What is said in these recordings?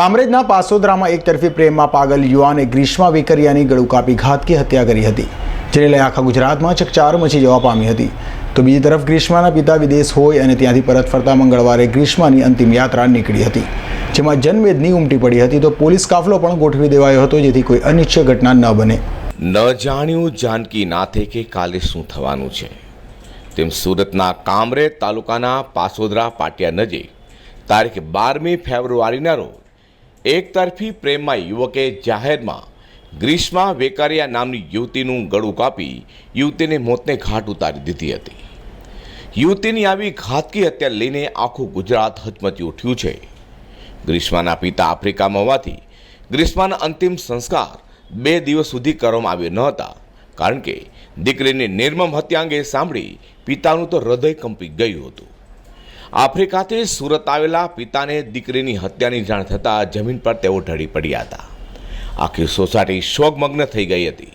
કામરેજના પાસોદરામાં એકતરફી પ્રેમમાં પાગલ યુવાને ગ્રીષ્મા વેકરિયાની ગળું કાપી ઘાતકી હત્યા કરી હતી. જેને લઈ આખા ગુજરાતમાં ચકચાર મચી જવા પામી હતી. તો બીજી તરફ ગ્રીષ્માના પિતા વિદેશ હોય અને ત્યાંથી પરત ફરતા મંગળવારે ગ્રીષ્માની અંતિમ યાત્રા નીકળી હતી. જેમાં જનમેદની ઉમટી પડી હતી તો પોલીસ કાફલો પણ ગોઠવી દેવાયો હતો જેથી કોઈ અનિચ્છ ઘટના ન બને. ન જાણ્યું જાનકી નાથે કે કાલે શું થવાનું છે. તેમ સુરતના કામરેજ તાલુકાના પાસોદરા પાટિયા નજીક તારીખ બારમી ફેબ્રુઆરીના રોજ એકતરફી પ્રેમમાં યુવકે જાહેરમાં ગ્રીષ્મા વેકારિયા નામની યુવતીનું ગળું કાપી યુવતીને મોતને ઘાટ ઉતારી દીધી હતી. યુવતીની આવી ઘાતકી હત્યા લઈને આખું ગુજરાત હચમચી ઉઠ્યું છે. ગ્રીષ્માના પિતા આફ્રિકામાં હોવાથી ગ્રીષ્માના અંતિમ સંસ્કાર બે દિવસ સુધી કરવામાં આવ્યો ન હતા. કારણ કે દીકરીની નિર્મમ હત્યા અંગે સાંભળી પિતાનું તો હૃદય કંપી ગયું હતું. આફ્રિકાથી સુરત આવેલા પિતાને દીકરીની હત્યાની જાણ થતાં જમીન પર તેઓ ઢળી પડ્યા હતા. આખી સોસાયટી શોકમગ્ન થઈ ગઈ હતી.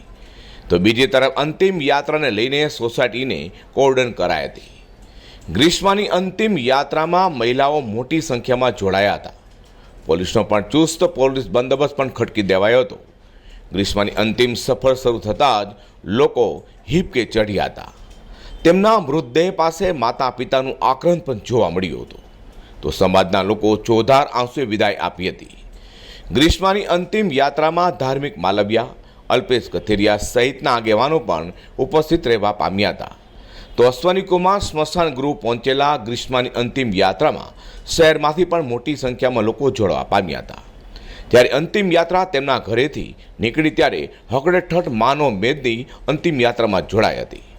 તો બીજી તરફ અંતિમ યાત્રાને લઈને સોસાયટીને કોર્ડન કરાઈ હતી. ગ્રીષ્માની અંતિમ યાત્રામાં મહિલાઓ મોટી સંખ્યામાં જોડાયા હતા. પોલીસનો પણ ચુસ્ત પોલીસ બંદોબસ્ત પણ ખટકી દેવાયો હતો. ગ્રીષ્માની અંતિમ સફર શરૂ થતાં જ લોકો હિપકે ચઢ્યા હતા. તેમના મૃતદેહ પાસે માતા પિતાનું આક્રંદ પણ જોવા મળ્યું હતું. તો સમાજના લોકો ચોધાર આંસુએ વિદાય આપી હતી. ગ્રીષ્માની અંતિમ યાત્રામાં ધાર્મિક માલવ્યા, અલ્પેશ કથિરિયા સહિતના આગેવાનો પણ ઉપસ્થિત રહેવા પામ્યા હતા. તો અશ્વની સ્મશાન ગૃહ પહોંચેલા ગ્રીષ્માની અંતિમ યાત્રામાં શહેરમાંથી પણ મોટી સંખ્યામાં લોકો જોડવા પામ્યા હતા. ત્યારે અંતિમ યાત્રા તેમના ઘરેથી નીકળી ત્યારે હકડેઠઠ માનો મેદની અંતિમ યાત્રામાં જોડાઈ હતી.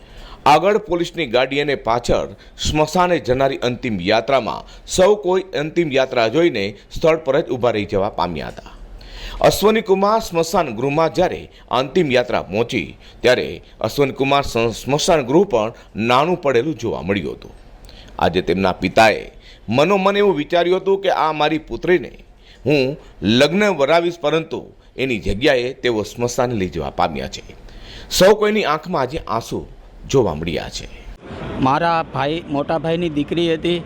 આગળ પોલીસની ગાડી અને પાછળ સ્મશાને જનારી અંતિમ યાત્રામાં સૌ કોઈ અંતિમ યાત્રા જોઈને સ્થળ પર જ ઊભા રહી જવા પામ્યા હતા. અશ્વનીકુમાર સ્મશાન ગૃહમાં જ્યારે અંતિમ યાત્રા પહોંચી, ત્યારે અશ્વનીકુમાર સ્મશાન ગૃહ પણ નાનું પડેલું જોવા મળ્યું હતું. આજે તેમના પિતાએ મનોમન એવું વિચાર્યું હતું કે આ મારી પુત્રીને હું લગ્ન વરાવીશ, પરંતુ એની જગ્યાએ તેઓ સ્મશાન લઈ જવા પામ્યા છે. સૌ કોઈની આંખમાં આજે આંસુ જોવા મળ્યા છે. મારા ભાઈ, મોટા ભાઈની દીકરી હતી.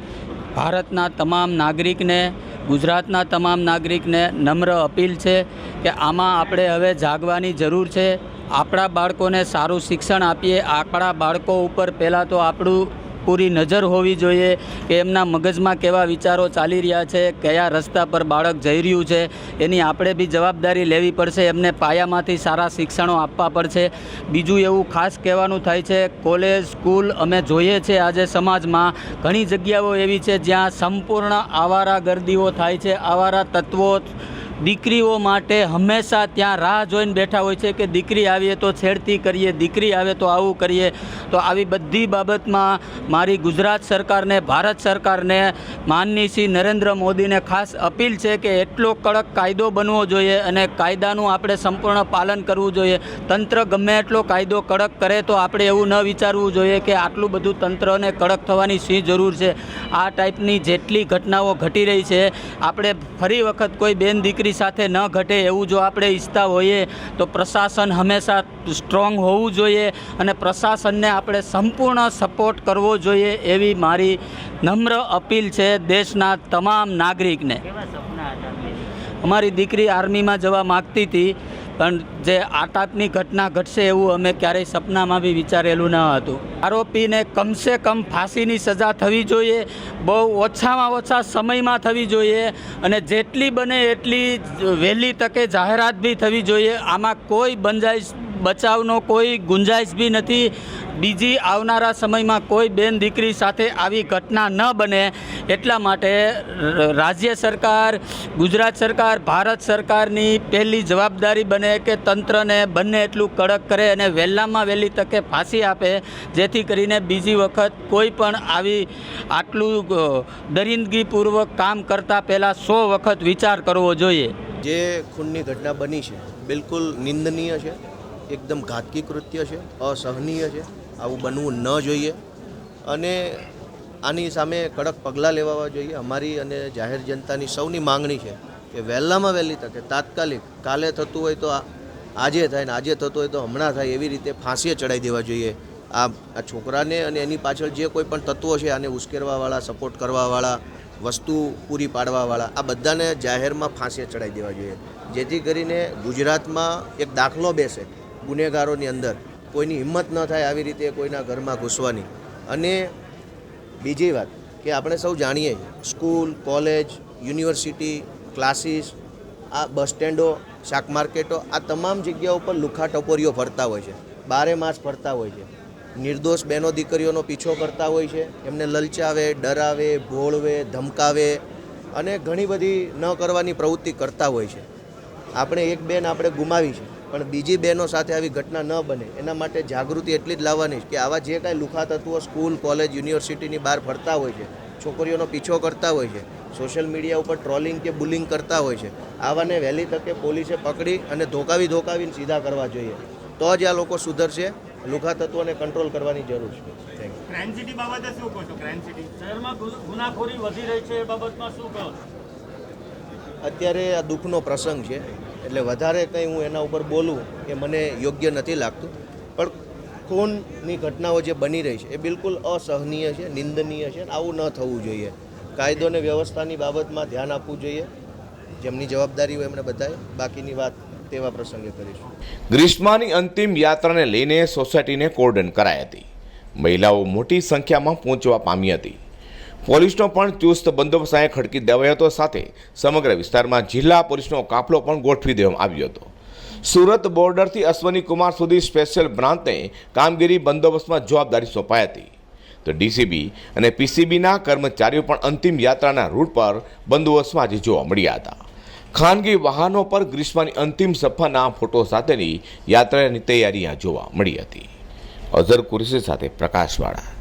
ભારતના તમામ નાગરિકને, ગુજરાતના તમામ નાગરિકને નમ્ર અપીલ છે કે આમાં આપણે હવે જાગવાની જરૂર છે. આપણા બાળકોને સારું શિક્ષણ આપીએ. આપણા બાળકો ઉપર પહેલાં તો આપણું પૂરી નજર હોવી જોઈએ કે એમના મગજમાં કેવા વિચારો ચાલી રહ્યા છે, કયા રસ્તા પર બાળક જઈ રહ્યું છે, એની આપણે બી જવાબદારી લેવી પડશે, એમને પાયામાંથી સારા શિક્ષણો આપવા પડશે. બીજું એવું ખાસ કહેવાનું થાય છે, કોલેજ, સ્કૂલ અમે જોઈએ છે આજે સમાજમાં, ઘણી જગ્યાઓ એવી છે જ્યાં સંપૂર્ણ આવારા ગર્દીઓ થાય છે, આવારા તત્વો દીકરીઓ માટે હંમેશા ત્યાં રાહ જોઈને બેઠા હોય છે કે દીકરી આવીએ તો છેડતી કરીએ, દીકરી આવે તો આવું કરીએ. તો આવી બધી બાબતમાં મારી ગુજરાત સરકારને, ભારત સરકારને માનની શ્રી નરેન્દ્ર મોદીને ખાસ અપીલ છે કે એટલો કડક કાયદો બનવો જોઈએ અને કાયદાનું આપણે સંપૂર્ણ પાલન કરવું જોઈએ. તંત્ર ગમે એટલો કાયદો કડક કરે તો આપણે એવું ન વિચારવું જોઈએ કે આટલું બધું તંત્રને કડક થવાની શી જરૂર છે. આ ટાઈપની જેટલી ઘટનાઓ ઘટી રહી છે, આપણે ફરી વખત કોઈ બેન દીકરી સાથે ન ઘટે એવું જો આપણે ઈચ્છતા હોઈએ તો પ્રશાસન હંમેશા સ્ટ્રોંગ હોવું જોઈએ અને પ્રશાસનને આપણે સંપૂર્ણ સપોર્ટ કરવો જોઈએ એવી મારી નમ્ર અપીલ છે દેશના તમામ નાગરિકને. અમારી દીકરી આર્મીમાં જવા માગતી હતી. પણ જે આ ટાઈપની ઘટના ઘટશે એવું અમે ક્યારેય સપનામાં બી વિચારેલું ન હતું. આરોપીને કમસે કમ ફાંસીની સજા થવી જોઈએ, બહુ ઓછામાં ઓછા સમયમાં થવી જોઈએ અને જેટલી બને એટલી વહેલી તકે જાહેરાત બી થવી જોઈએ. આમાં કોઈ બંજાઈશ બચાવનો કોઈ ગુંજાઈશ બી નથી. બીજી આવનારા સમયમાં કોઈ બેન દીકરી સાથે આવી ઘટના ન બને એટલા માટે રાજ્ય સરકાર, ગુજરાત સરકાર, ભારત સરકારની પહેલી જવાબદારી બને કે તંત્રને બંને એટલું કડક કરે અને વહેલામાં વહેલી તકે ફાંસી આપે, જેથી કરીને બીજી વખત કોઈ પણ આવી આટલું દરિંદગીપૂર્વક કામ કરતાં પહેલાં સો વખત વિચાર કરવો જોઈએ. જે ખૂનની ઘટના બની છે, બિલકુલ નિંદનીય છે. એકદમ ઘાતકી કૃત્ય છે, અસહનીય છે, આવું બનવું ન જોઈએ. અને આની સામે કડક પગલાં લેવા જોઈએ. અમારી અને જાહેર જનતાની સૌની માંગણી છે કે વહેલામાં વહેલી તકે તાત્કાલિક કાલે થતું હોય તો આજે થાય ને આજે થતું હોય તો હમણાં થાય એવી રીતે ફાંસીએ ચડાવી દેવા જોઈએ. આ આ છોકરાને અને એની પાછળ જે કોઈ પણ તત્વો છે, આને ઉશ્કેરવાવાળા સપોર્ટ કરવાવાળા, વસ્તુ પૂરી પાડવાવાળા, આ બધાને જાહેરમાં ફાંસીએ ચડાવી દેવા જોઈએ. જેથી કરીને ગુજરાતમાં એક દાખલો બેસે. ગુનેગારોની અંદર કોઈની હિંમત ન થાય આવી રીતે કોઈના ઘરમાં ઘૂસવાની. અને બીજી વાત કે આપણે સૌ જાણીએ સ્કૂલ, કોલેજ, યુનિવર્સિટી, ક્લાસીસ, આ બસ સ્ટેન્ડો, શાક માર્કેટો, આ તમામ જગ્યાઓ પર લુખા ટપોરીઓ ફરતા હોય છે. બારે માસ ફરતા હોય છે. નિર્દોષ બહેનો દીકરીઓનો પીછો કરતા હોય છે. એમને લલચાવે, ડરાવે, ભોળવે, ધમકાવે અને ઘણી બધી ન કરવાની પ્રવૃત્તિ કરતા હોય છે. આપણે એક બેન આપણે ગુમાવી છે. પણ બીજી બહેનો સાથે આવી ઘટના ન બને. એના માટે જાગૃતિ એટલી જ લાવવાની છે કે આવા જે કાંઈ લુખા તત્વો સ્કૂલ કોલેજ યુનિવર્સિટીની બહાર ફરતા હોય છે છોકરીઓનો પીછો કરતા હોય છે સોશિયલ મીડિયા ઉપર ટ્રોલિંગ કે બુલિંગ કરતા હોય છે આવાને વહેલી તકે પોલીસે પકડી અને ધોકાવી ધોકાવીને સીધા કરવા જોઈએ. તો જ આ લોકો સુધરશે. લુખા તત્વોને કંટ્રોલ કરવાની જરૂર છે. ક્રાઇમ સિટી બાબતે શું કહો છો? ક્રાઇમ સિટી શહેરમાં ગુનાખોરી વધી રહી છે એ બાબતમાં શું કહો અત્યારે આ દુઃખનો પ્રસંગ છે. એટલે વધારે કંઈ હું એના ઉપર બોલું કે મને યોગ્ય નથી લાગતું. પણ ખૂનની ઘટનાઓ જે બની રહી છે, એ બિલકુલ અસહનીય છે, નિંદનીય છે આવું ન થવું જોઈએ. કાયદો અને વ્યવસ્થાની બાબતમાં ધ્યાન આપવું જોઈએ. જેમની જવાબદારી હોય એમણે બધાએ બાકીની વાત તેવા પ્રસંગે કરીશું. ગ્રીષ્માની અંતિમ યાત્રાને લઈને સોસાયટીને કોર્ડન કરાઈ હતી. મહિલાઓ મોટી સંખ્યામાં પહોંચવા પામી હતી. પોલીસનો પણ ચુસ્ત બંદોબસ્ત અહીંયા ખડકી દેવાયો હતો. સાથે સમગ્ર વિસ્તારમાં જિલ્લા પોલીસનો કાફલો પણ ગોઠવી દેવામાં આવ્યો હતો. સુરત બોર્ડરથી અશ્વની કુમાર સુધી સ્પેશિયલ બ્રાન્ચને કામગીરી બંદોબસ્તમાં જવાબદારી સોંપાઈ હતી. તો ડીસીબી અને પીસીબીના કર્મચારીઓ પણ અંતિમ યાત્રાના રૂટ પર બંદોબસ્તમાં આજે જોવા મળ્યા હતા. ખાનગી વાહનો પર ગ્રીષ્માની અંતિમ સફરના ફોટો સાથેની યાત્રાની તૈયારી જોવા મળી હતી. અઝર કુરેશી સાથે પ્રકાશવાળા